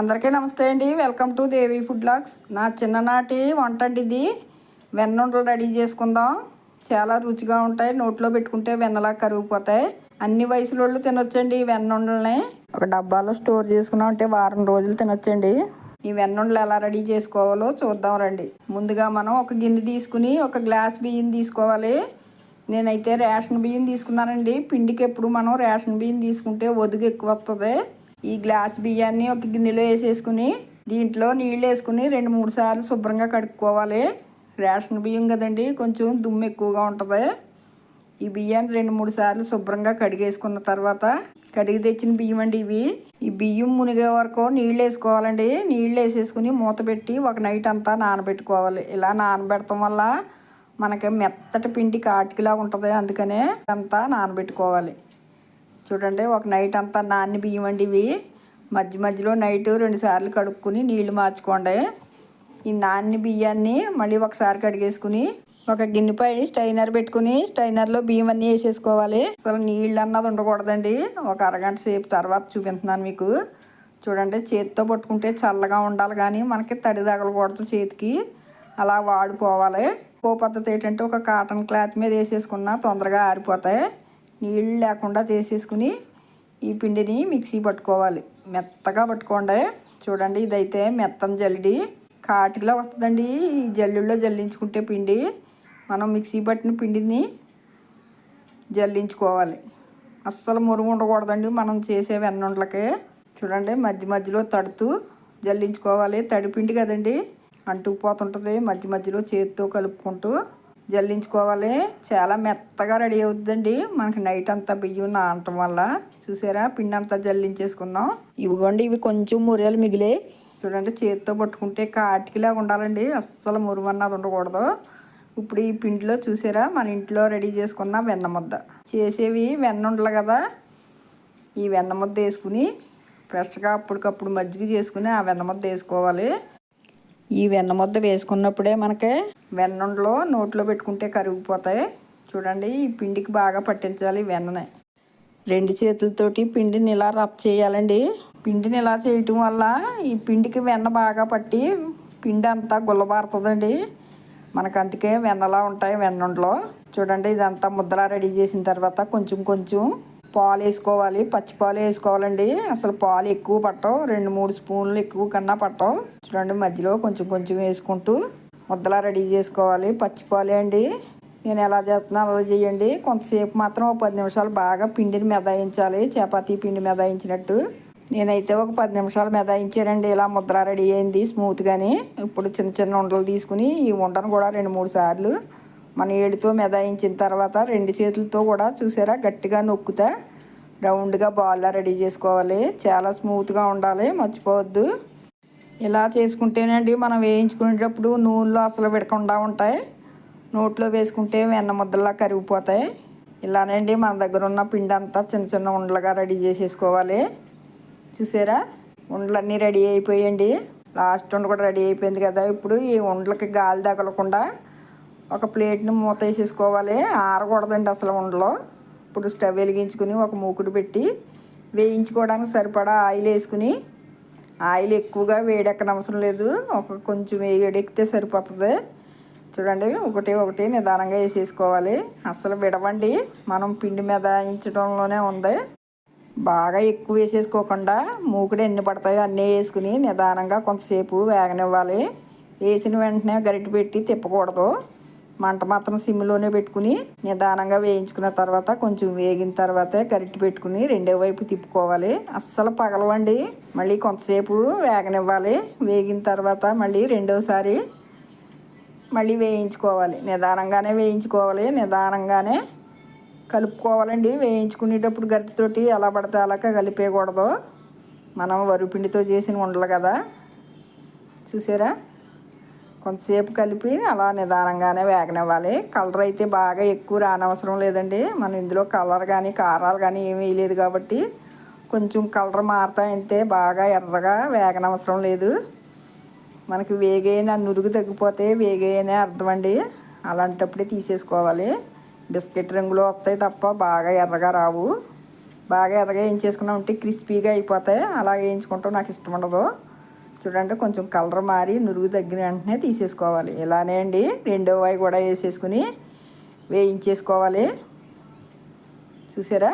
అందరికీ నమస్తే అండి. Welcome to Devi food blogs నా చిన్ననాటి వంట అండి ఇది. వెన్నుండలు రెడీ చేసుకుందాం. చాలా రుచిగా ఉంటాయి. నోట్లో పెట్టుకుంటే వెన్నలా కరిగిపోతాయి. అన్ని వయసులోళ్ళు తినొచ్చండి ఈ వెన్నుండల్ని ఒక డబ్బాలో స్టోర్ చేసుకున్నాం అంటే వారం రోజులు తినొచ్చండి. ఈ వెన్నుండలు ఎలా రెడీ చేసుకోవాలో చూద్దాం రండి. ముందుగా మనం ఒక గిన్నె తీసుకుని ఒక గ్లాస్ బియ్యం తీసుకోవాలి. నేనైతే రేషన్ బియ్యం తీసుకున్నానండి. పిండికి ఎప్పుడు మనం రేషన్ బియ్యం తీసుకుంటే ఒదుగు ఎక్కువ వస్తుంది ఈ గ్లాస్ బియ్యాన్ని ఒక గిన్నెలో వేసేసుకుని దీంట్లో నీళ్ళు వేసుకుని రెండు మూడు సార్లు శుభ్రంగా కడుక్కోవాలి. రేషన్ బియ్యం కదండి కొంచెం దుమ్ము ఎక్కువగా ఉంటుంది. ఈ బియ్యాన్ని రెండు మూడు సార్లు శుభ్రంగా కడిగేసుకున్న తర్వాత కడిగి తెచ్చిన బియ్యం అండి ఇవి. ఈ బియ్యం మునిగే వరకు నీళ్ళు వేసుకోవాలండి. నీళ్ళు వేసేసుకుని మూత పెట్టి ఒక నైట్ అంతా నానబెట్టుకోవాలి. ఇలా నానబెడటం వల్ల మనకి మెత్తటి పిండి కాటికిలా ఉంటుంది అందుకనే అంతా నానబెట్టుకోవాలి. చూడండి ఒక నైట్ అంతా నాన్ని బియ్యం అండి ఇవి. మధ్య మధ్యలో నైట్ రెండుసార్లు కడుక్కుని నీళ్ళు మార్చుకోండి. ఈ నాన్ని బియ్యాన్ని మళ్ళీ ఒకసారి కడిగేసుకుని ఒక గిన్నెపై స్టైనర్ పెట్టుకుని స్టైనర్లో బియ్యం అన్నీ వేసేసుకోవాలి. అసలు నీళ్ళు అన్నది ఉండకూడదండి. ఒక అరగంట సేపు తర్వాత చూపిస్తున్నాను మీకు. చూడండి చేతితో పట్టుకుంటే చల్లగా ఉండాలి కానీ మనకి తడి తగలకూడదు చేతికి. అలా వాడిపోవాలి ఇంకో పద్ధతి ఏంటంటే ఒక కాటన్ క్లాత్ మీద వేసేసుకున్నా తొందరగా ఆరిపోతాయి. నీళ్ళు లేకుండా చేసేసుకుని ఈ పిండిని మిక్సీ పట్టుకోవాలి. మెత్తగా పట్టుకోండి. చూడండి ఇదైతే మెత్తని జల్లిడి కాటిలో వస్తుందండి. ఈ జల్లుల్లో జల్లించుకుంటే పిండి మనం మిక్సీ పట్టిన పిండిని జల్లించుకోవాలి. అస్సలు మురుగు ఉండకూడదండి మనం చేసే వెన్నుండలకే. చూడండి మధ్య మధ్యలో తడుతూ జల్లించుకోవాలి. తడిపిండి కదండి అంటుకుపోతుంటుంది. మధ్య మధ్యలో చేతితో కలుపుకుంటూ జల్లించుకోవాలి. చాలా మెత్తగా రెడీ అవుతుందండి మనకి నైట్ అంతా బియ్యం నానటం వల్ల. చూసారా? పిండి అంతా జల్లించేసుకున్నాం. ఇవిగోండి ఇవి కొంచెం మురేలు మిగిలే. చూడండి చేతితో పట్టుకుంటే కాటికిలా ఉండాలండి. అస్సలు మురుమన్నది ఉండకూడదు. ఇప్పుడు ఈ పిండిలో చూసారా? మన ఇంట్లో రెడీ చేసుకున్న వెన్న ముద్ద. చేసేవి వెన్న ఉండలు కదా. ఈ వెన్న ముద్ద వేసుకుని ఫ్రెష్గా అప్పటికప్పుడు మజ్జిగ చేసుకుని ఆ వెన్న ముద్ద వేసుకోవాలి. ఈ వెన్న ముద్ద వేసుకున్నప్పుడే మనకి వెన్నుండలో నోట్లో పెట్టుకుంటే కరిగిపోతాయి. చూడండి ఈ పిండికి బాగా పట్టించాలి వెన్ననే. రెండు చేతులతోటి పిండిని ఇలా రబ్ చేయాలండి. పిండిని ఇలా చేయటం వల్ల ఈ పిండికి వెన్న బాగా పట్టి పిండి అంతా గుల్లబారుతుందండి. మనకు అందుకే వెన్నలా ఉంటాయి వెన్నుండలో. చూడండి ఇదంతా ముద్దలా రెడీ చేసిన తర్వాత కొంచెం కొంచెం పాలు వేసుకోవాలి పచ్చి పాలు వేసుకోవాలండి. అసలు పాలు ఎక్కువ పట్టవు రెండు మూడు స్పూన్లు ఎక్కువ కన్నా పట్టవు. చూడండి మధ్యలో కొంచెం కొంచెం వేసుకుంటూ ముద్దలా రెడీ చేసుకోవాలి. పచ్చి పాలే అండి. నేను ఎలా చేస్తున్నా అలా చేయండి. కొంతసేపు మాత్రం ఒక పది నిమిషాలు బాగా పిండిని మెదాయించాలి. చపాతీ పిండి మెదాయించినట్టు. నేనైతే ఒక పది నిమిషాలు మెదాయించానండి. ఇలా ముద్ర రెడీ అయింది స్మూత్గాని ఇప్పుడు చిన్న చిన్న ఉండలు తీసుకుని ఈ ఉండను కూడా రెండు మూడు సార్లు మన ఏడుతో మెదాయించిన తర్వాత రెండు చేతులతో కూడా చూసారా? గట్టిగా నొక్కుతా. రౌండ్గా బాల్లా రెడీ చేసుకోవాలి. చాలా స్మూత్గా ఉండాలి. మర్చిపోవద్దు. ఇలా చేసుకుంటేనండి మనం వేయించుకునేటప్పుడు నూనెలో అసలు విడకుండా ఉంటాయి. నోట్లో వేసుకుంటే వెన్న ముద్దలా కరిగిపోతాయి. ఇలానండి మన దగ్గర ఉన్న పిండి అంతా చిన్న చిన్న ఉండలుగా రెడీ చేసేసుకోవాలి. చూసారా? ఉండలన్నీ రెడీ అయిపోయండి లాస్ట్ ఉండ కూడా రెడీ అయిపోయింది కదా. ఇప్పుడు ఈ ఉండలకి గాలి తగలకుండా ఒక ప్లేట్ని మూత వేసేసుకోవాలి. ఆరకూడదండి అసలు ఉండలో. ఇప్పుడు స్టవ్ వెలిగించుకుని ఒక మూకుడు పెట్టి వేయించుకోవడానికి సరిపడా ఆయిల్ వేసుకుని ఆయిల్ ఎక్కువగా వేడెక్కన అవసరం లేదు. ఒక కొంచెం వేడెక్కితే సరిపోతుంది. చూడండి ఒకటి ఒకటి నిదానంగా వేసేసుకోవాలి. అసలు విడవండి. మనం పిండి మీద వేయించడంలోనే ఉంది. బాగా ఎక్కువ వేసేసుకోకుండా మూకుడు ఎన్ని పడతాయో అన్నీ వేసుకుని నిదానంగా కొంతసేపు వేగనివ్వాలి. వేసిన వెంటనే గరిటె పెట్టి తిప్పకూడదు. మంట మాత్రం సిమ్లోనే పెట్టుకుని నిదానంగా వేయించుకున్న తర్వాత కొంచెం వేగిన తర్వాతే గరిటె పెట్టుకుని రెండో వైపు తిప్పుకోవాలి. అస్సలు పగలవండి. మళ్ళీ కొంతసేపు వేగనివ్వాలి. వేగిన తర్వాత మళ్ళీ రెండోసారి మళ్ళీ వేయించుకోవాలి. నిదానంగానే వేయించుకోవాలి. నిదానంగానే కలుపుకోవాలండి. వేయించుకునేటప్పుడు గరిటెతోటి ఎలా పడితే అలాగా కలిపేయకూడదు. మనం వరిపిండితో చేసిన ఉండలు కదా. చూసారా? కొంతసేపు కలిపి అలా నిదానంగానే వేగనివ్వాలి. కలర్ అయితే బాగా ఎక్కువ రానవసరం లేదండి. మనం ఇందులో కలర్ కానీ కారాలు కానీ ఏమీ వేయలేదు కాబట్టి కొంచెం కలర్ మారుతాయంతే బాగా ఎర్రగా వేగనవసరం లేదు. మనకి వేగైన నురుగు తగ్గిపోతే వేగైన అర్థం అండి అలాంటప్పుడే తీసేసుకోవాలి. బిస్కెట్ రంగులో వస్తాయి తప్ప బాగా ఎర్రగా రావు. బాగా ఎర్రగా వేయించేసుకున్నాం ఉంటే క్రిస్పీగా అయిపోతాయి. అలా వేయించుకుంటాం. నాకు ఇష్టం ఉండదు. చూడండి కొంచెం కలర్ మారి నురుగు తగ్గిన వెంటనే తీసేసుకోవాలి. ఇలానే అండి రెండో వాయి కూడా వేసేసుకుని వేయించేసుకోవాలి. చూసారా?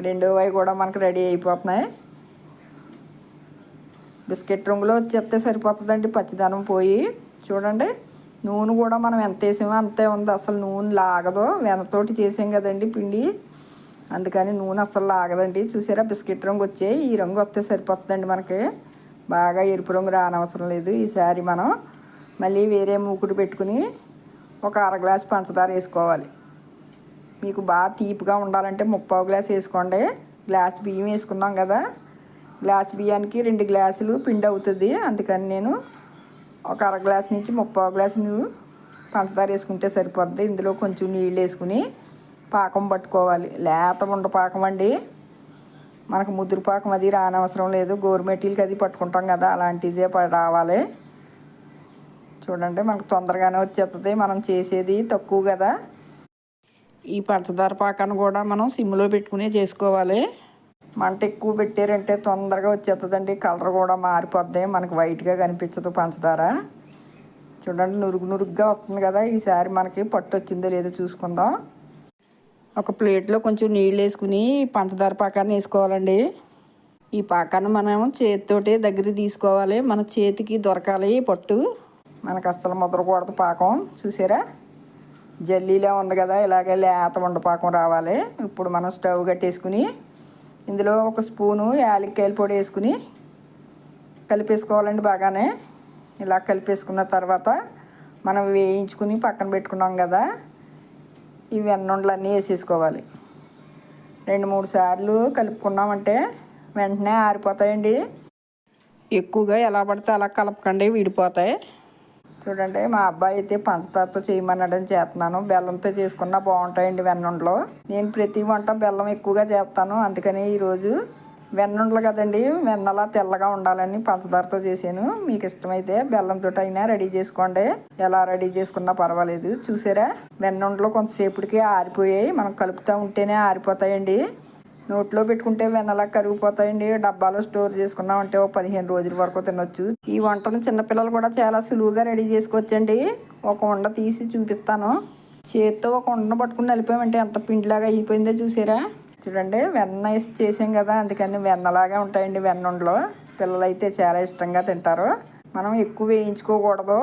రెండో వాయి కూడా మనకు రెడీ అయిపోతున్నాయి. బిస్కెట్ రంగులో వచ్చేస్తే సరిపోతుందండి పచ్చిదనం పోయి. చూడండి నూనె కూడా మనం ఎంత వేసామో అంతే ఉంది. అసలు నూనె లాగదు వెనతోటి చేసాం కదండి పిండి. అందుకని నూనె అసలు లాగదండి. చూసారా బిస్కెట్ రంగు వచ్చే ఈ రంగు వస్తే సరిపోతుందండి మనకి. బాగా ఎరుపు రంగు రానవసరం లేదు. ఈసారి మనం మళ్ళీ వేరే మూకుడు పెట్టుకుని ఒక అర గ్లాస్ పంచదార వేసుకోవాలి. మీకు బాగా తీపిగా ఉండాలంటే ముప్పావు గ్లాస్ వేసుకోండి. గ్లాస్ బియ్యం వేసుకున్నాం కదా. గ్లాస్ బియ్యానికి రెండు గ్లాసులు పిండి అవుతుంది. అందుకని నేను ఒక అర గ్లాస్ నుంచి ముప్పావు గ్లాసు నువ్వు పంచదార వేసుకుంటే సరిపోద్ది. ఇందులో కొంచెం నీళ్ళు వేసుకుని పాకం పట్టుకోవాలి. లేత ఉండ పాకం అండి. మనకు ముదురుపాకం అది రానవసరం లేదు. గోరుమెటీలకి అది పట్టుకుంటాం కదా అలాంటిదే ప- రావాలి. చూడండి మనకు తొందరగానే వచ్చేస్తుంది మనం చేసేది తక్కువ కదా. ఈ పంచదార పాకాన్ని కూడా మనం సిమ్లో పెట్టుకునే చేసుకోవాలి. మంట ఎక్కువ పెట్టారంటే తొందరగా వచ్చేస్తుందండి కలర్ కూడా మారిపోద్ది. మనకు వైట్గా కనిపించదు పంచదార. చూడండి నురుగు నురుగ్గా వస్తుంది కదా. ఈసారి మనకి పట్టు వచ్చిందో లేదో చూసుకుందాం. ఒక ప్లేట్లో కొంచెం నీళ్ళు వేసుకుని పంచదార పాకాన్ని వేసుకోవాలండి. ఈ పాకాన్ని మనం చేతితోటి దగ్గర తీసుకోవాలి. మన చేతికి దొరకాలి పట్టు. మనకు అస్సలు ముద్రకూడదు పాకం. చూసారా? జల్లీలా ఉంది కదా. ఇలాగే లేత ఉండ పాకం రావాలి. ఇప్పుడు మనం స్టవ్ కట్టేసుకుని ఇందులో ఒక స్పూను యాలక్కాయల పొడి వేసుకుని కలిపేసుకోవాలండి బాగానే. ఇలా కలిపేసుకున్న తర్వాత మనం వేయించుకుని పక్కన పెట్టుకున్నాం కదా. ఈ వెన్నుండలన్నీ వేసేసుకోవాలి. రెండు మూడు సార్లు కలుపుకున్నామంటే వెంటనే ఆరిపోతాయండి. ఎక్కువగా ఎలా పడితే అలా కలపకండి విడిపోతాయి. చూడండి మా అబ్బాయి అయితే పంచదారతో చేయమన్నాడని చేస్తున్నాను. బెల్లంతో చేసుకున్నా బాగుంటాయండి వెన్నుండలు. నేను ప్రతి వంట బెల్లం ఎక్కువగా చేస్తాను. అందుకని ఈరోజు వెన్నుండలు కదండి. వెన్నలా తెల్లగా ఉండాలని పంచదారతో చేశాను. మీకు ఇష్టమైతే బెల్లంతో అయినా రెడీ చేసుకోండి. ఎలా రెడీ చేసుకున్నా పర్వాలేదు. చూసారా? వెన్నుండలు కొంతసేపుడికి ఆరిపోయాయి. మనం కలుపుతూ ఉంటేనే ఆరిపోతాయండి. నోట్లో పెట్టుకుంటే వెన్నలా కరిగిపోతాయండి. డబ్బాలో స్టోర్ చేసుకున్నామంటే ఒక పదిహేను రోజుల వరకు తినొచ్చు. ఈ వంటను చిన్నపిల్లలు కూడా చాలా సులువుగా రెడీ చేసుకోవచ్చండి. ఒక వండ తీసి చూపిస్తాను. చేత్తో ఒక వండను పట్టుకుని నలిపామంటే ఎంత పిండిలాగా అయిపోయిందో చూసారా? చూడండి వెన్న వేసి చేసాం కదా అందుకని వెన్నలాగా ఉంటాయండి వెన్నుండలో. పిల్లలైతే చాలా ఇష్టంగా తింటారు. మనం ఎక్కువ వేయించుకోకూడదు.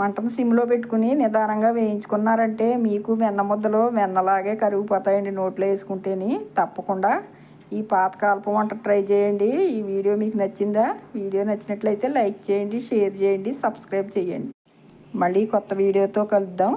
మంటను సిమ్లో పెట్టుకుని నిదానంగా వేయించుకున్నారంటే మీకు వెన్న ముద్దలు వెన్నలాగే కరిగిపోతాయండి నోట్లో వేసుకుంటేని. తప్పకుండా ఈ పాతకాలపు వంట ట్రై చేయండి. ఈ వీడియో మీకు నచ్చిందా? వీడియో నచ్చినట్లయితే లైక్ చేయండి షేర్ చేయండి సబ్స్క్రైబ్ చేయండి. మళ్ళీ కొత్త వీడియోతో కలుద్దాం.